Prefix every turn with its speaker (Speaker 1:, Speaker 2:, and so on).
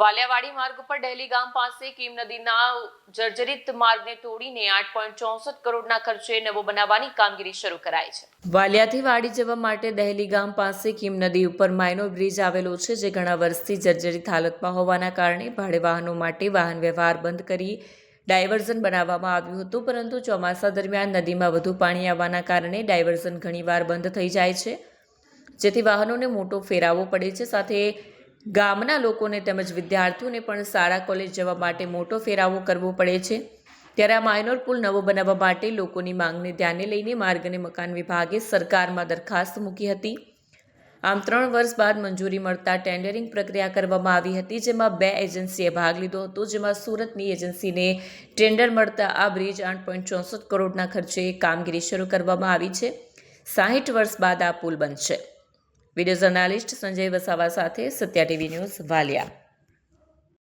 Speaker 1: વાલિયાવાડી માર્ગ ઉપર ડેલી ગામ પાસે કીમ નદીના જર્જરિત માર્ગને તોડીને આઠ પોઈન્ટ ચોસઠ કરોડના ખર્ચે નવો બનાવવાની કામગીરી શરૂ કરાઈ છે. વાલિયાથી વાડી જવા માટે દહેલી ગામ પાસે કીમ નદી ઉપર માઇનો બ્રિજ આવેલો છે, જે ઘણા વર્ષથી જર્જરિત હાલતમાં હોવાના કારણે ભાડે વાહનો માટે વાહન વ્યવહાર બંધ કરી ડાયવર્ઝન બનાવવામાં આવ્યું હતું, પરંતુ ચોમાસા દરમિયાન નદીમાં વધુ પાણી આવવાના કારણે ડાયવર્ઝન ઘણીવાર બંધ થઈ જાય છે, જેથી વાહનોને મોટો ફેરાવો પડે છે. સાથે ગામના લોકોને તેમજ વિદ્યાર્થીઓને પણ શાળા કોલેજ જવા માટે મોટો ફેરાવો કરવો પડે છે. ત્યારે આ માઇનોર પુલ નવો બનાવવા માટે લોકોની માંગને ધ્યાને લઈને માર્ગ અને મકાન વિભાગે સરકારમાં દરખાસ્ત મૂકી હતી. આમ ત્રણ વર્ષ બાદ મંજૂરી મળતા ટેન્ડરિંગ પ્રક્રિયા કરવામાં આવી હતી, જેમાં બે એજન્સીએ ભાગ લીધો હતો, જેમાં સુરતની એજન્સીને ટેન્ડર મળતા આ બ્રિજ આઠ પોઈન્ટ ચોસઠ કરોડના ખર્ચે કામગીરી શરૂ કરવામાં આવી છે. સાહીઠ વર્ષ બાદ આ પુલ બનશે. વીડિયો જર્નાલિસ્ટ સંજય વસાવા સાથે સત્યા ટીવી ન્યૂઝ વાલિયા.